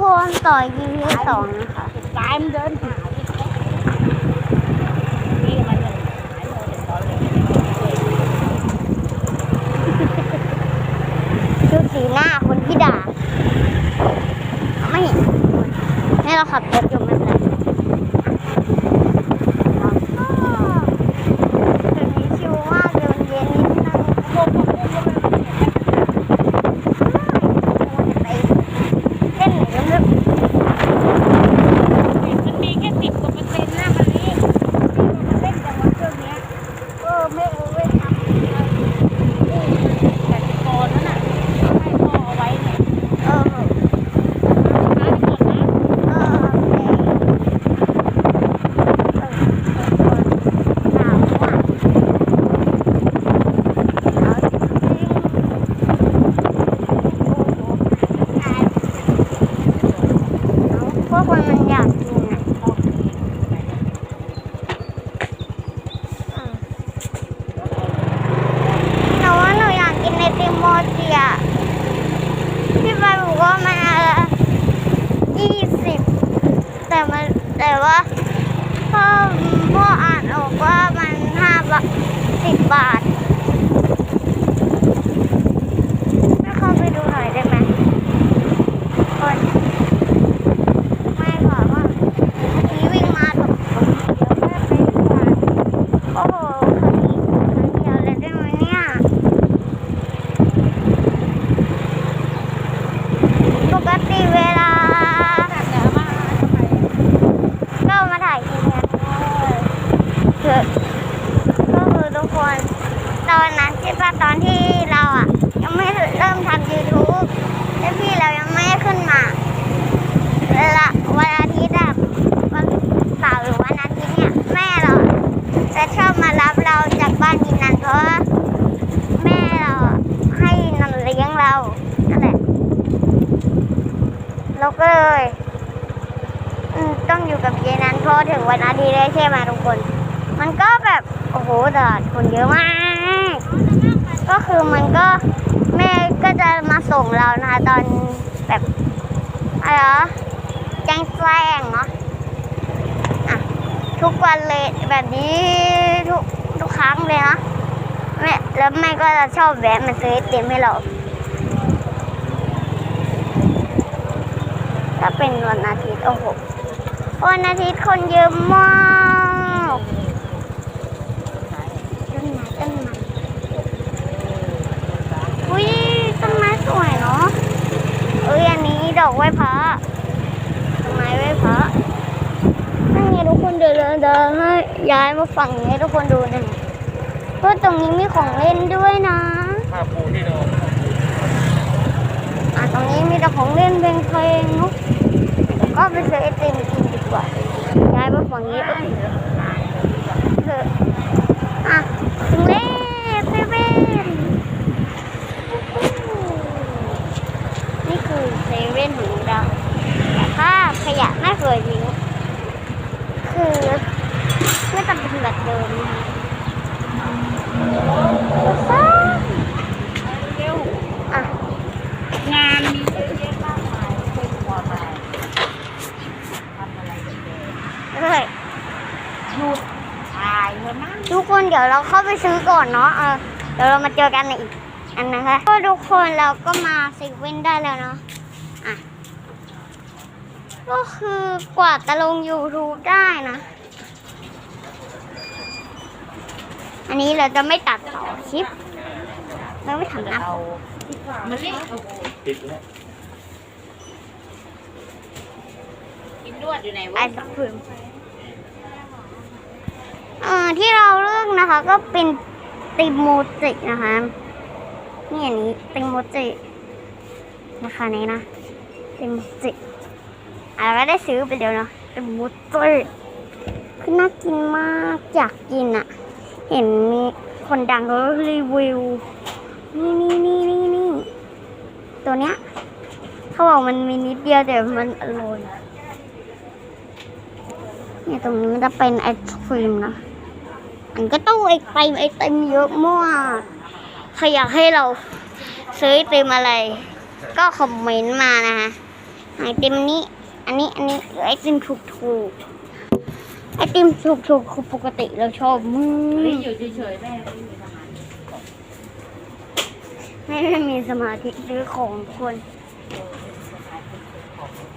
คนต่อ EP สองนะคะตายมันเดินหายดูสีหน้าคนที่ด่า ไม่ให้เราขับรถอยู่มันเลยจุดนี้ชิวมากเลยมันเย็นนิดนึงพวกผมก็ไม่ไปเล่นไหนก็ไม่รู้ มันมีแค่สิบกว่าเปอร์เซ็นต์นะมันนี่มันเล่นแต่ว่าเครื่องเนี้ย เออไม่เออไม่ทำ แต่สิบกรนั่นน่ะให้พ่อเอาไว้เนี่ย เออ มาดีก่อนนะ เออโอเคเออหนาวอะหนาวจริงพวกมันมันอยากกินอะอืมแต่ว่าหนูอยากกินไอติมโมจิอะพี่ไปบอกว่ามันอะไร ยี่สิบแต่มันแต่ว่าพ่อพ่ออ่านออกว่ามันห้าบาทสิบบาทไม่เข้าไปดูหน่อยได้ไหมคนไม่ขอว่านี้วิ่งมาถูกเดี๋ยวแม่ไปดีกว่าโอ้โหคันนี้คันเดียวเลยได้ไหมเนี่ย ปกติเวลา แต่เดี๋ยวมาทำไม ก็มาถ่ายคลิปเนี่ยคือก็คือทุกคน ตอนนั้นใช่ปะตอนที่เราอะ ยังไม่เริ่มทำ YouTube แล้วพี่เรายังไม่ขึ้นมาเวลาวันอาทิตย์อะวันเสาร์หรือวันอาทิตย์เนี่ยแม่เราจะชอบมารับเราจากบ้านกินนันเพราะว่าแม่เราให้นันเลี้ยงเรานั่นแหละเราก็เลยต้องอยู่กับเยนันเพราะถึงวันอาทิตย์เลยใช่ไหมทุกคน มันก็แบบ โอ้โหตลาดคนเยอะมาก ก็คือมันก็แม่ก็จะมาส่งเรานะคะ ตอนแบบอะไรเหรอแจ้งแจ้งเนาะอะทุกวันเลยแบบนี้ทุกทุกครั้งเลยนะแม่แล้วแม่ก็จะชอบแวะมาซื้อไอติมให้เราถ้าเป็นวันอาทิตย์โอ้โหวันอาทิตย์คนเยอะมากต้นไม้ต้นไม้อุ้ยต้นไม้สวยเนาะเอ้ยอัน นี้ดอกไว้พระต้นไม้ไว้พระนั่นไงทุกคนเดินเดินเดินให้ย้ายมาฝั่งนี้ทุกคนดูหน่ยเพราะตรงนี้มีของเล่นด้วยนะผ้าปูที่นอนอะตรงนี้มีแต่ของเล่นเพลงๆเนอะก็ไปซื้อไอติมกินดีกว่าย้ายมาฝั่งนี้ก็เถอะอะถึงแล้วเซเว่นนี่คือเซเว่นของเราแต่ถ้าขยะไม่ เคยทิ้งคือไม่จำเป็นแบบเดิมนะคะซ้ำเร็วอะงานมีเยอะแยะมากมายเป็นหัวมาทำอะไรกันเองเลยหยุดถ่ายเถอะมั้งทุกคนเดี๋ยวเราเข้าไปซื้อก่อนเนาะเออเดี๋ยวเรามาเจอกันในอีกอันนะคะก็ทุกคนเราก็มาเซเว่นได้แล้วเนาะอะ ก็คือกว่าจะลง YouTube ได้นะ อันนี้เราจะไม่ตัดต่อคลิป เราไม่ทำนะเอามันนี่ติดแล้วกินนวดอยู่ไหนไอวะศครีมเอ่อที่เราเลือกนะคะ ก็เป็นติมโมจินะคะ นี่อันนี้ติมโมจินะคะนี้นะติมโมจิ อะเราก็ได้ซื้อไปเดียวเนาะติมโมจิคือน่ากินมากอยากกินอะเห็นมีคนดังเขารีวิว นี่นี่นี่นี่นี่ตัวเนี้ยเขาบอกมันมีนิดเดียวแต่มันอร่อยเนี่ยตรงนี้มันจะเป็นไอศครีมนะมันก็ตู้ไอติมไอติมเยอะมากใครอยากให้เราซื้อไอติมอะไร ก็คอมเมนต์มานะคะไอติมนี้ อันนี้อันนี้หรือไอติมถูกถูกๆไอติมถูกถูกๆคือปกติเราชอบมืนี่ออยู่เฉยๆแม่ไม่มีทหารไม่ได้มีสมาธิซื้อของทุกคน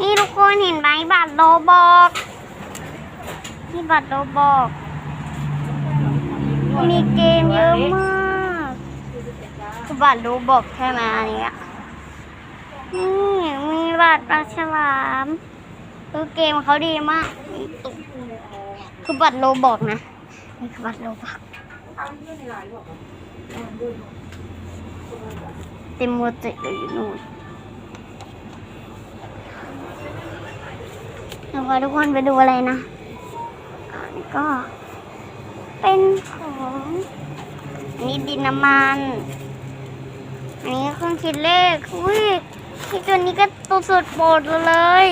นี่ทุกคนเห็นไหมบัตรโลบอกนี่บัตรโลบอกมีเกมเยอะมากคือบัตรโลบอกใช่ไหมอันเนี้ยนี่มีบัตรปลาฉลาม คือเกมเขาดีมาก คือบัตรโลบอกนะ นี่คือบัตรโลบอกเต็มมือติเลยอยู่นู่นเดี๋ยวพาทุกคนไปดูอะไรนะอันนี้ก็เป็นของนนี้ดินน้ำมัน อันนี้เครื่องคิดเลข อุ้ยไอตัวนี้ก็ตัวสุดโปรดเลย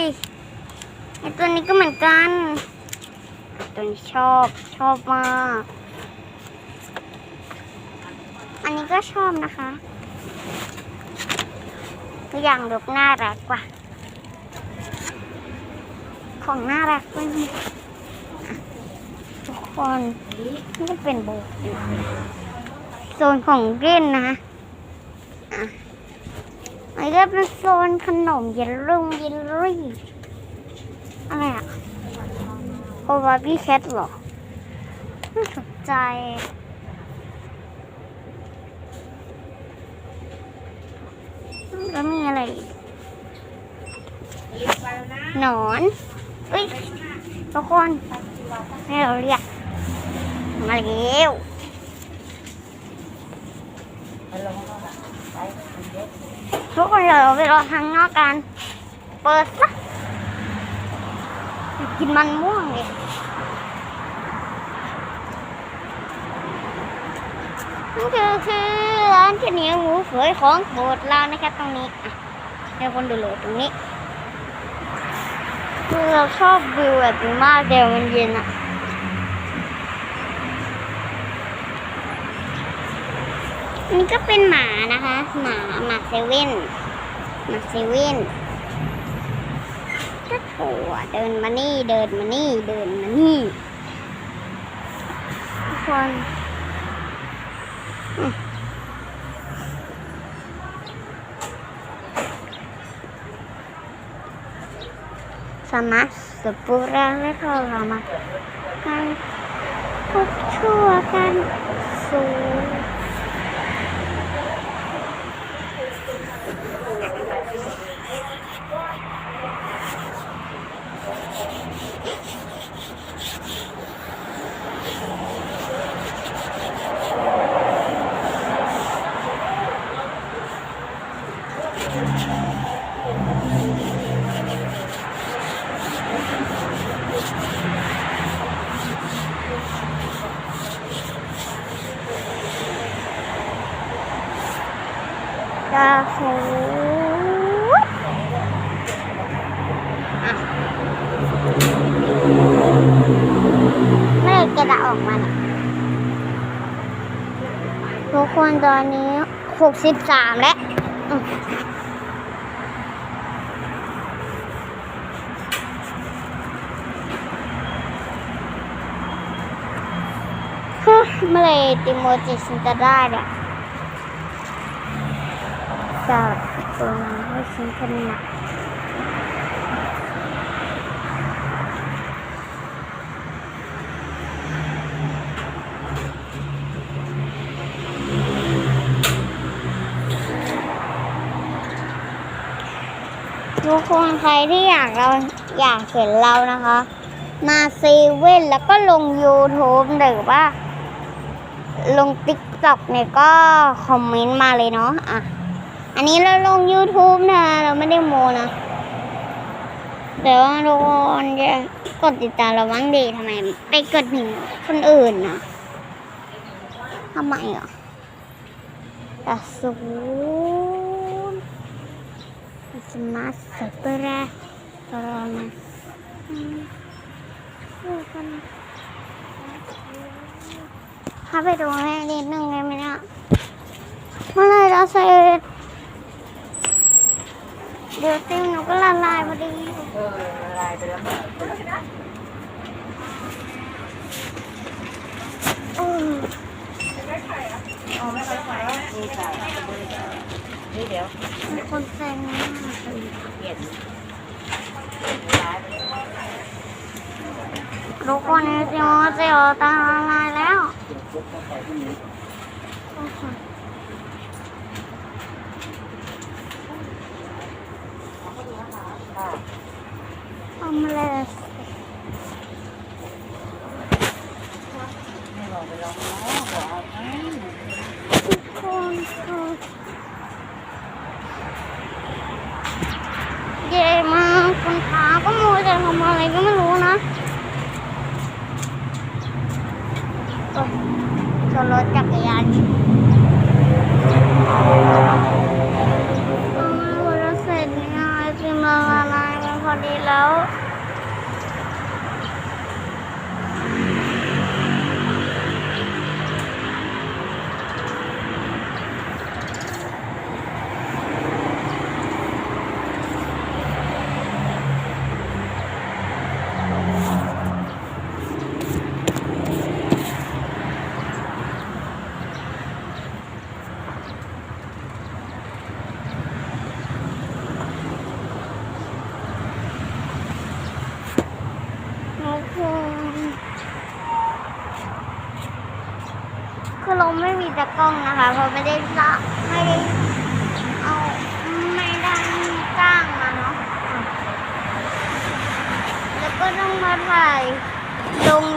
ไอตัวนี้ก็เหมือนกัน ตัวนี้ชอบชอบมาก อันนี้ก็ชอบนะคะตัวอย่างแบบน่ารักกว่า ของน่ารักด้วยนี่อะทุกคนนี่เป็นโบกโซนของเล่นนะอะอันนี้ก็เป็นโซนขนมเยลลุ่งเยลลี่ อะไรอะโอบาร์บี้แคทเหรอน่สนใจแล้วมีอะไรหนอนเอ้ยทุกคนให้เราเรียก มาแล้วไปลงเข้ามาไปมันเยอะทุกคนเดี๋ยวเราไปรอทางนอกกัน เปิดซะ กินมันม่วงเลยนี่คือคือร้านเหนียวหมูเผยของโปรดเรานะครับตรงนี้อะให้คนดูเลยตรงนี้คือเราชอบวิวแบบนี้มากเดี๋ยวมันเย็นอะนนี้ก็เป็นหมานะคะ หมาหมาเซเว่นหมาเซเว่น ก็โถอะเดินมานี่เดินมานี่เดินมานี่ทุกคนอืมสามารถสปุระและทรามาการทุกชั่วกันสูง กาแฟอะเมื่อไหรจะได้ออกมาเนี่ยทุกคนตอนนี้หกสิบสามแล้วอืมเฮ้ยเมื่อไหรติโมจิฉันจะได้เนี่ยจากตัวนั้นให้ฉันถนัด ทุกคนใครที่อยากเราอยากเห็นเรานะคะ มาเซเว่นแล้วก็ลง YouTube หรือว่า ลง TikTok เนี่ยก็คอมเมนต์มาเลยเนาะอะ อันนี้เราลง YouTube นะ เราไม่ได้โมนะแต่ว่าทุกคนจะกดติดตามเราบ้างดีทำไม ไปกดหนึ่งคนอื่นนะทำไมอะแต่ศู สมาร์ทสเปรย์รอมาอืมดูกันพาไปดูให้นิดนึงได้ไหมเนี่ยเมื่อไหรเราเสร็จเดี๋ยวซิมหนูก็ละลายพอดีเออละลายไปแล้วมั้งอื ม อ๋อไม่ค่อยไปนี่ค่ะนี่เดี๋ยว มีคนแซงมาก เปลี่ยนร้ายไปแล้ว ทุกคนนี้ซิมว่าจะออกตาละลาย ่ะ ชนร ตะกล้องนะคะ เพราะไม่ได้ละไม่ได้เอาไม่ได้จ้างมาเนาะะแล้วก็ต้องมาถ่ายลง